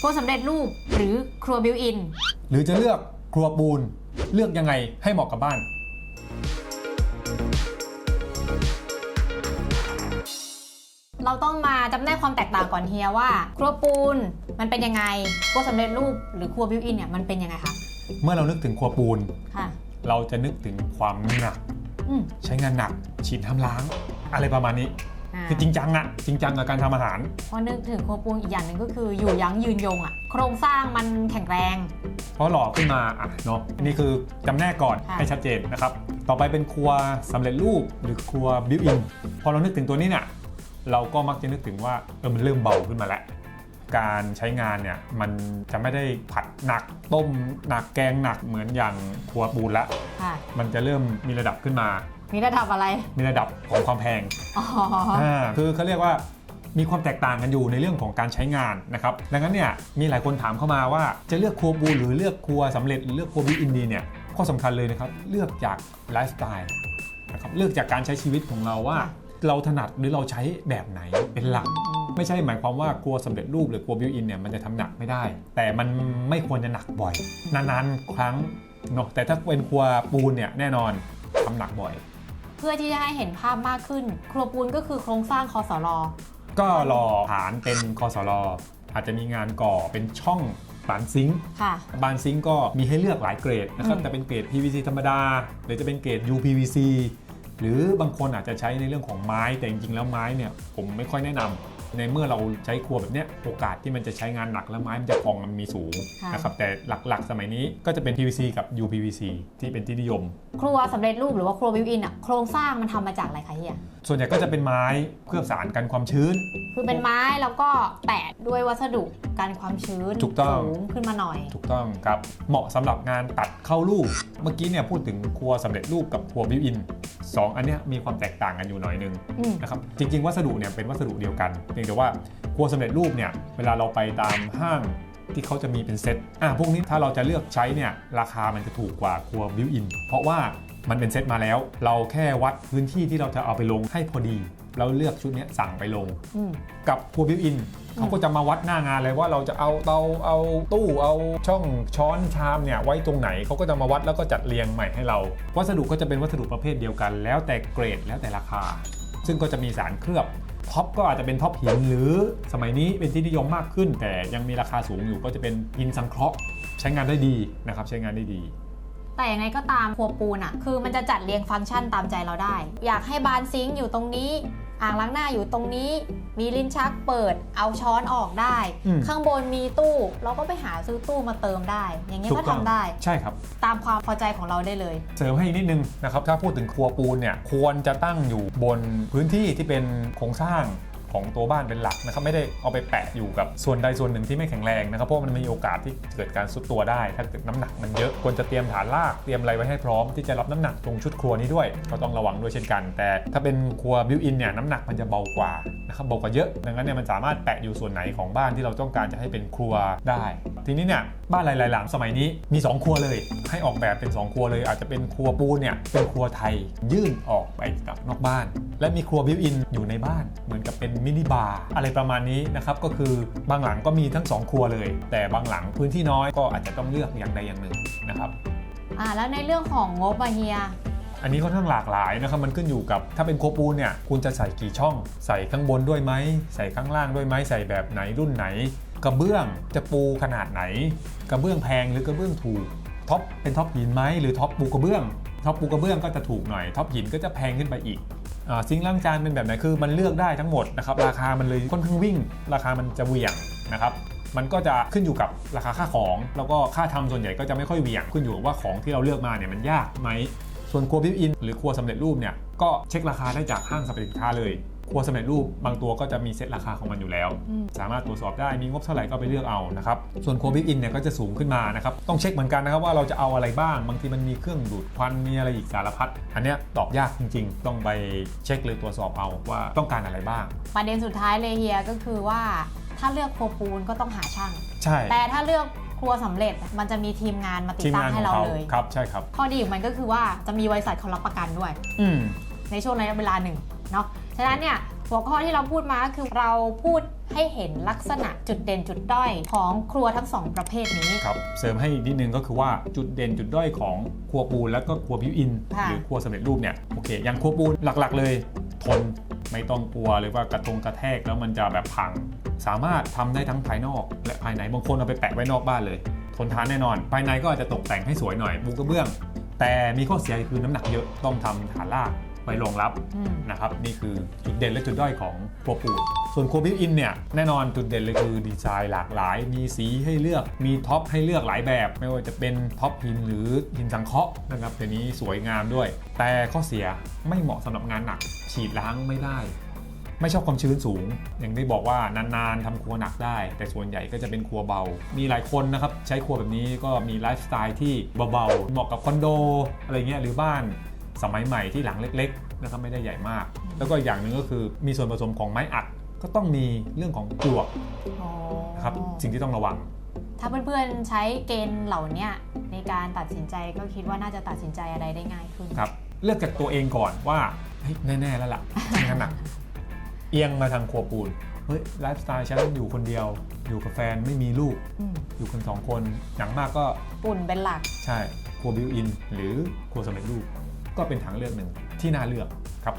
ครัวสำเร็จรูปหรือครัวบิวอิน หรือจะเลือกครัวปูนเลือกยังไงให้เหมาะกับบ้าน เราต้องมาจำแนกความแตกต่างก่อนเฮียว่า ครัวปูนมันเป็นยังไงครัวสำเร็จรูปหรือครัวบิวอินเนี่ยมันเป็นยังไงคะเมื่อเรานึกถึงครัวปูน ค่ะ เราจะนึกถึงความหนัก อืมใช้งานหนักฉีดทำล้าง อะไรประมาณนี้อ่า คือจริงจังอะจริงจังกับการทำอาหาร พอนึกถึงครัวปูนอีกอย่างหนึ่งก็คืออยู่ยั้งยืนยงอะโครงสร้างมันแข็งแรง เพราะหล่อขึ้นมาอะเนาะอันนี่คือจำแนกก่อนค่ะให้ชัดเจนนะครับ ต่อไปเป็นครัวสำเร็จรูปหรือครัวบิวอินพอเรานึกถึงตัวนี้เนี่ยเราก็มักจะนึกถึงว่าเออมันเริ่มเบาขึ้นมาแล้วการใช้งานเนี่ยมันจะไม่ได้ผัดหนักต้มหนักแกงหนักเหมือนอย่างครัวปูนละค่ะมันจะเริ่มมีระดับขึ้นมา มีระดับอะไร มีระดับของความแพงอ๋อ อ่าคือเขาเรียกว่ามีความแตกต่างกันอยู่ในเรื่องของการใช้งานนะครับ ดังนั้นเนี่ยมีหลายคนถามเข้ามาว่าจะเลือกครัวบูหรือเลือกครัวสำเร็จหรือเลือกครัวบิวอินดีเนี่ยข้อสำคัญเลยนะครับเลือกจากไลฟ์สไตล์นะครับเลือกจากการใช้ชีวิตของเราว่า เราถนัดหรือเราใช้แบบไหนเป็นหลัก ไม่ใช่หมายความว่าครัวสำเร็จรูปหรือครัวบิวอินเนี่ยมันจะทำหนักไม่ได้ แต่มันไม่ควรจะหนักบ่อย นานๆครั้งเนาะแต่ถ้าเป็นครัวปูนเนี่ยแน่นอนทำหนักบ่อย เพื่อที่จะให้เห็นภาพมากขึ้น ครัวปูนก็คือโครงสร้างคอสลอก็รอฐานเป็นคอสลอาจจะมีงานก่อเป็นช่องบานซิงค์ค่ะ บานซิงค์ก็มีให้เลือกหลายเกรดนะครับอืมแต่เป็นเกรด PVC ธรรมดา หรือจะเป็นเกรด UPVC หรือบางคนอาจจะใช้ในเรื่องของไม้แต่จริงๆแล้วไม้เนี่ยผมไม่ค่อยแนะนำ ในเมื่อเราใช้ครัวแบบเนี้ยโอกาสที่มันจะใช้งานหนักแล้วไม้มันจะพองมันมีสูงค่ะ นะครับแต่หลักๆ สมัยนี้ก็จะเป็น PVC กับ UPVC ที่เป็นที่นิยม ครัวสำเร็จรูปหรือว่าครัวบิวอินอะโครงสร้างมันทำมาจากอะไรคะเฮีย ส่วนใหญ่ก็จะเป็นไม้เคลือบสารกันความชื้น คือเป็นไม้แล้วก็แปะด้วยวัสดุกันความชื้นถูกต้อง สูงขึ้นมาหน่อย ถูกต้องครับ เหมาะสำหรับงานตัดเข้ารูป เมื่อกี้เนี่ยพูดถึงครัวสำเร็จรูปกับครัวบิวอิน สองอันเนี้ยมีความแตกต่างกันอยู่หน่อยนึงอืมนะครับจริง ๆ วัสดุเนี่ยเป็นวัสดุเดียวกันเพียงแต่ว่าครัวสำเร็จรูปเนี่ยเวลาเราไปตามห้างที่เขาจะมีเป็นเซ็ตอะพวกนี้ถ้าเราจะเลือกใช้เนี่ยราคามันจะถูกกว่าครัวบิวอินเพราะว่ามันเป็นเซ็ตมาแล้ว เราแค่วัดพื้นที่ที่เราจะเอาไปลงให้พอดี แล้วเลือกชุดเนี้ยสั่งไปลงอืมกับครัวบิวอินเขาก็จะมาวัดหน้างานเลยว่าเราจะเอาเตาเอาตู้เอาช่องช้อนชามเนี่ยไว้ตรงไหนเขาก็จะมาวัดแล้วก็จัดเรียงใหม่ให้เรา วัสดุก็จะเป็นวัสดุประเภทเดียวกัน แล้วแต่เกรดแล้วแต่ราคา ซึ่งก็จะมีสารเคลือบท็อปก็อาจจะเป็นท็อปหินหรือสมัยนี้เป็นที่นิยมมากขึ้น แต่ยังมีราคาสูงอยู่ก็จะเป็นหินสังเคราะห์ ใช้งานได้ดีนะครับใช้งานได้ดี แต่ยังไงก็ตามครัวปูนอะคือมันจะจัดเรียงฟังก์ชันตามใจเราได้ อยากให้บานซิงค์อยู่ตรงนี้ อ่างล้างหน้าอยู่ตรงนี้ มีลิ้นชักเปิด เอาช้อนออกได้ อืม ข้างบนมีตู้ เราก็ไปหาซื้อตู้มาเติมได้ อย่างเงี้ยก็ทำได้ ใช่ครับ ตามความพอใจของเราได้เลย เสริมให้อีกนิดนึงนะครับ ถ้าพูดถึงครัวปูนเนี่ย ควรจะตั้งอยู่บนพื้นที่ที่เป็นโครงสร้าง ของตัวบ้านเป็นหลักนะครับไม่ได้เอาไปแปะอยู่กับส่วนใดส่วนหนึ่งที่ไม่แข็งแรงนะครับเพราะมันมีโอกาสที่เกิดการซุดตัวได้ ถ้าเกิดน้ำหนักมันเยอะควรจะเตรียมฐานรากเตรียมอะไรไว้ให้พร้อมที่จะรับน้ำหนักตรงชุดครัวนี้ด้วย ก็ต้องระวังด้วยเช่นกัน แต่ถ้าเป็นครัวบิวอินเนี่ยน้ำหนักมันจะเบากว่านะครับเบากว่าเยอะดังนั้นเนี่ยมันสามารถแปะอยู่ส่วนไหนของบ้านที่เราต้องการจะให้เป็นครัวได้ ทีนี้เนี่ยบ้านหลายๆหลังสมัยนี้มี 2 ครัวเลย ให้ออกแบบเป็น 2 ครัวเลย อาจจะเป็นครัวปูนเนี่ยเป็นครัวไทยยื่นออกไปกับนอกบ้าน และมีครัวบิวอินอยู่ในบ้าน เหมือนกับเป็นมินิบาร์อะไรประมาณนี้นะครับก็คือบางหลังก็มีทั้ง 2 ครัวเลย แต่บางหลังพื้นที่น้อยก็อาจจะต้องเลือกอย่างใดอย่างหนึ่งนะครับอ่าแล้วในเรื่องของงบอะเฮียอันนี้ค่อนข้างหลากหลายนะครับมันขึ้นอยู่กับถ้าเป็นโครัวปูนเนี่ยคุณจะใส่กี่ช่อง ใส่ข้างบนด้วยไหมใส่ข้างล่างด้วยไหมใส่แบบไหนรุ่นไหน กระเบื้องจะปูขนาดไหน กระเบื้องแพงหรือกระเบื้องถูกท็อปเป็นท็อปหินไหมหรือท็อปปูกระเบื้องท็อปปูกระเบื้องก็จะถูกหน่อยท็อปหินก็จะแพงขึ้นไปอีกอ่า ซิงค์ล้างจานเป็นแบบไหนคือมันเลือกได้ทั้งหมดนะครับราคามันเลยค่อนข้างวิ่ง ราคามันจะเหวี่ยงนะครับมันก็จะขึ้นอยู่กับราคาค่าของ แล้วก็ค่าทำส่วนใหญ่ก็จะไม่ค่อยเหวี่ยงขึ้นอยู่กับว่าของที่เราเลือกมาเนี่ยมันยากไหมส่วนครัวบิวอิน หรือครัวสำเร็จรูปเนี่ยก็เช็คราคาได้จากห้างสรรพสินค้าเลย ครัวสำเร็จรูปบางตัวก็จะมีเซ็ตราคาของมันอยู่แล้วอืมสามารถตรวจสอบได้มีงบเท่าไหร่ก็ไปเลือกเอานะครับส่วนครัวบิวอินเนี่ยก็จะสูงขึ้นมานะครับต้องเช็คเหมือนกันนะครับว่าเราจะเอาอะไรบ้าง บางทีมันมีเครื่องดูดควันมีอะไรอีกสารพัดอันเนี้ยตอบยากจริง ๆ ต้องไปเช็คเลยตรวจสอบเอาว่าต้องการอะไรบ้าง ประเด็นสุดท้ายเลยเฮียก็คือว่าถ้าเลือกครัวปูนก็ต้องหาช่าง ใช่ แต่ถ้าเลือกครัวสำเร็จมันจะมีทีมงานมาติดทีมตั้งงานขให้องเราเขาเลย ครับ ใช่ครับ ข้อดีของมันก็คือว่าจะมีบริษัทเขารับประกันด้วยอืมในช่วงระยะเวลาหนึ่งเนาะ ฉะนั้นเนี่ยหัวข้อที่เราพูดมาก็คือเราพูดให้ให้เห็นลักษณะจุดเด่นจุดด้อยของครัวทั้งสองประเภทนี้ ครับเสริมให้อีกนิดนึงก็คือว่าจุดเด่นจุดด้อยของครัวปูนแล้วก็ครัวบิวอิน ค่ะ หรือครัวสำเร็จรูปเนี่ยโอเคอย่างครัวปูนหลักๆ เลยทนไม่ต้องกลัวเลยว่ากระตรงกระแทกแล้วมันจะแบบพัง สามารถทำได้ทั้งภายนอกและภายในบางคนเอาไปแปะไว้นอกบ้านเลย ทนทานแน่นอน ภายในก็อาจจะตกแต่งให้สวยหน่อยปูกระเบื้อง แต่มีข้อเสียคือน้ำหนักเยอะต้องทำฐานราก ไว้รองรับอืมนะครับนี่คือจุดเด่นและจุดด้อยของครัวปูนส่วนครัวบิวอินเนี่ยแน่นอนจุดเด่นเลยคือดีไซน์หลากหลาย มีสีให้เลือกมีท็อปให้เลือกหลายแบบ ไม่ว่าจะเป็นท็อปหินหรือหินสังเคราะห์นะครับเดี๋ยวนี้สวยงามด้วย แต่ข้อเสียไม่เหมาะสำหรับงานหนัก ฉีดล้างไม่ได้ไม่ชอบความชื้นสูง อย่างที่บอกว่านานๆทำครัวหนักได้ แต่ส่วนใหญ่ก็จะเป็นครัวเบา มีหลายคนนะครับ ใช้ครัวแบบนี้ก็มีไลฟ์สไตล์ที่เบาๆ เหมาะกับคอนโด อะไรเงี้ยหรือบ้าน สมัยใหม่ที่หลังเล็กๆนะครับไม่ได้ใหญ่มาก แล้วก็อย่างหนึ่งก็คือมีส่วนผสมของไม้อัด ก็ต้องมีเรื่องของปลวกอ๋อนะครับสิ่งที่ต้องระวัง ถ้าเพื่อนๆใช้เกณฑ์เหล่าเนี้ยในการตัดสินใจก็คิดว่าน่าจะตัดสินใจอะไรได้ง่ายขึ้นครับเลือกจากตัวเองก่อนว่าเฮ้ยแน่ๆแล้วล่ะงานหนักเอียงมาทางครัวปูนเฮ้ยไลฟ์สไตล์ฉันอยู่คนเดียว อยู่กับแฟนไม่มีลูกอืมอยู่กันสองคนอย่างมากก็ปุ่นเป็นหลัก ใช่ครัวบิวอิน หรือครัวสำเร็จรูป ก็เป็นทางเลือกหนึ่งที่น่าเลือกครับ